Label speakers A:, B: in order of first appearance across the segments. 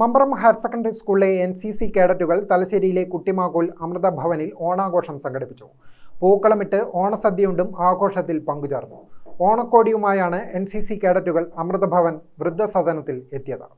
A: Mambaram higher secondary സ്കൂളിലെ N C C കേഡറ്റുകൾ തലശ്ശേരിയിലെ കുട്ടിമാക്കോൽ അമൃത ഭവനിൽ ഓണാഘോഷം സംഘടിപ്പിച്ചു. പൂക്കളമിട്ട് ഓണസദ്യയുണ്ടും ആഘോഷത്തിൽ പങ്കുചേർന്നു. ഓണക്കോടിയുമായാണ് എൻ സി സി കേഡറ്റുകൾ അമൃതഭവൻ വൃദ്ധസദനത്തിൽ എത്തിയത്.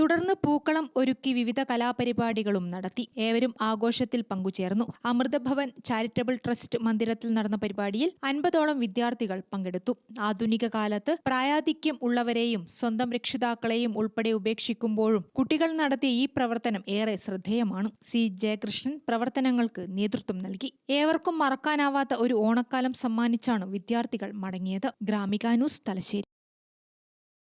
B: തുടർന്ന് പൂക്കളം ഒരുക്കി വിവിധ കലാപരിപാടികളും നടത്തി. ഏവരും ആഘോഷത്തിൽ പങ്കുചേർന്നു. അമൃതഭവൻ ചാരിറ്റബിൾ ട്രസ്റ്റ് മന്ദിരത്തിൽ നടന്ന പരിപാടിയിൽ അൻപതോളം വിദ്യാർത്ഥികൾ പങ്കെടുത്തു. ആധുനിക കാലത്ത് പ്രായാധിക്യം ഉള്ളവരെയും സ്വന്തം രക്ഷിതാക്കളെയും ഉൾപ്പെടെ ഉപേക്ഷിക്കുമ്പോഴും കുട്ടികൾ നടത്തിയ ഈ പ്രവർത്തനം ഏറെ ശ്രദ്ധേയമാണ്. സി. ജയകൃഷ്ണൻ പ്രവർത്തനങ്ങൾക്ക് നേതൃത്വം നൽകി. ഏവർക്കും മറക്കാനാവാത്ത ഒരു ഓണക്കാലം സമ്മാനിച്ചാണ് വിദ്യാർത്ഥികൾ മടങ്ങിയത്. ഗ്രാമികാനൂസ് തലശ്ശേരി.